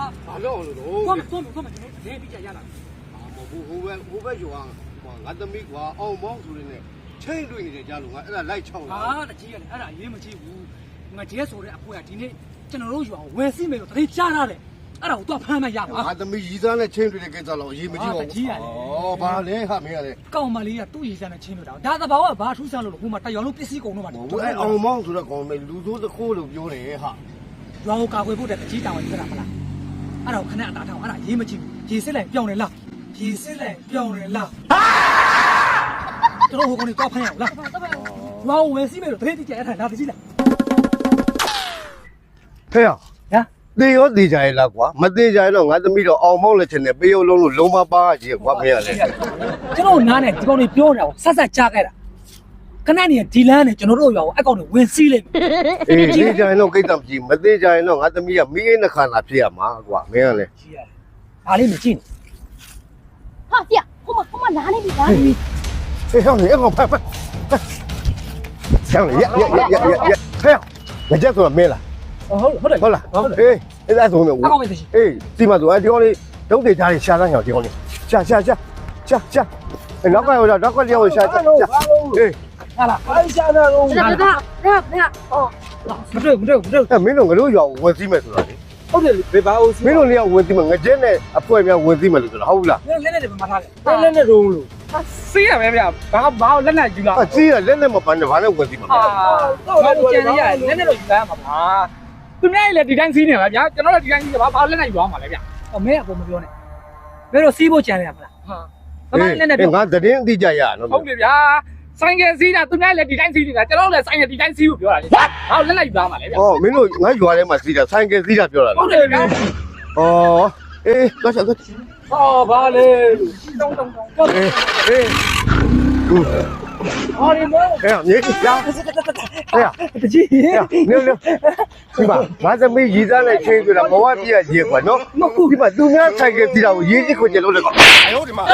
啊，那我们走。关门，关门，关门，你你别了。啊，我湖北湖北就往往俺都美国，澳门住的，成都的家龙啊，俺来巧了。啊，那几个，俺那也没几户，俺接手的不呀，今天见到老钱，我也是没有，他得加他。俺那好多朋友们呀，啊，俺都没一张嘞，成都的跟着老也没几。个？哦，把他连下没有的？搞嘛嘞呀，都一张的，成都的，但是把我把手上的路嘛，他要路必须过路嘛。我我澳门住的，我路都是路哈。我就了。 အောင်မောင်းဆိုတဲ့ကောင်မေလူဆိုးသခိုးလို့ပြောတယ်ဟာရွာကိုကာကွယ်ဖို့တဲ့တကြီးတောင်းဝင်ပြတာမလားအဲ့ဒါကိုခဏအတားထောင်အဲ့ဒါအရေးမကြီးဘူးရေစစ်လိုက်ပြောင်းနေလားရေစစ်လိုက်ပြောင်းနေလားကျွန်တော်ဟိုကောင်ကြီးတော့ဖမ်းရအောင်လားရွာကိုဝယ်စီမယ်လို့တတိကြအဲ့ဒါဒါတကြီးလားဟဲ့ဟမ်သေရောသေကြရဲ့လားကွာမသေးကြရင်တော့ငါသမီးတော့အောင်မောင်းလက်ချင်နဲ့ပေးရုံလုံးလို့လုံးမပါကြီးကွာမင်းကလေကျွန်တော်နားနဲ့ဒီကောင်တွေပြောနေတာကိုဆက်ဆက်ကြားခဲ့တာ ခဏနေဒီလမ်းနဲ့ကျွန်တော်တို့ရွာကိုအကောင်တွေဝင်စီးလိုက်ပြီအေးသေကြရင်တော့ကိစ္စမကြီးမသေးကြရင်တော့ငါသမီးကမိအိနှခါလာဖြစ်ရမှာကွာမင်းကလေကြီးရတယ်ဒါလေးမကြည့်နဲ့ဟာဖေဟိုမှာဟိုမှာနားနေပြီလားဟေးဟောင်းနေအကောင်ဖတ်ဖတ်ရှောင်းလေရရရရရဟဲ့ငါကြက်ဆိုတာမင်းလားဟုတ်ဟုတ်တယ်ဟုတ်လားဟုတ်တယ်အေးအဲ့ဒါဆိုတော့အကောင်ပဲသိရှိအေးဒီမှာဆိုအဒီကောင်လေးဒုတ်တွေကြားလေးရှာသားညောင်ဒီကောင်လေးရှာရှာရှာရှာရှာအဲ့နောက်ကရောနောက်ကလျောက်ရှာရှာရှာအေး ဟာလားအိုင်ရှာသားလုံးဒါဒါဒါဒါအော်မတွေ့မတွေ့မတွေ့အဲ့မင်းတို့ငါတို့ရွာကိုဝင်စီးမယ်ဆိုတာလေဟုတ်တယ်ဘေဘာအိုစီမင်းတို့လျောက်ဝင်စီးမယ်ငကြက်နဲ့အဖွဲများဝင်စီးမယ်လို့ဆိုတာဟုတ်လားလက်လက်နဲ့မထားခဲ့လက်လက်နဲ့တုံးလို့စီးရမယ်ဗျဘာဘာလက်နဲ့ယူလာအစီးရလက်နဲ့မပန်းနဲ့ဘာနဲ့ဝင်စီးမှာဟာတော့ကြံနေရလက်နဲ့တော့ယူလာမှာပါသူများလည်းဒီတိုင်းစီးနေပါဗျာကျွန်တော်တို့ဒီတိုင်းစီးဘာဘာလက်နဲ့ယူအောင်ပါလဲဗျအမေကဘုံမပြောနဲ့ဘယ်တော့စီးဖို့ကြံနေရမလားဟာဘာမှလက်နဲ့ပြောငါသတင်းအတိကြရနော်ဟုတ်တယ်ဗျာ ဆိုင်ကယ်စီးတာသူများလည်းဒီတိုင်းစီးနေတာကျွန်တော်လည်းဆိုင်ကယ်ဒီတိုင်းစီးဖို့ပြောတာလေဘာလက်နဲ့ယူလာမှာလဲဗျအော်မင်းတို့ငါရွာထဲမှာစီးတာဆိုင်ကယ်စီးတာပြောတာဟုလားတ်တယ်ဗျာအော်အေးတော့ချက်တော့ဟောဘာလဲတုံးတုံးတုံးအေးအေးဟောဒီမောဟဲ့မြေးကြောင်းဟဲ့တကြီးဟဲ့နေနေဒီမှာငါသမီးရီသားနဲ့ချင်းဆိုတာဘဝပြည့်ရကြီးကွာနော်ဒီမှာသူများဆိုင်ကယ်စီးတာကိုရေးချစ်ခွင့်ကျလို့လေကွာအယောဒီမှာ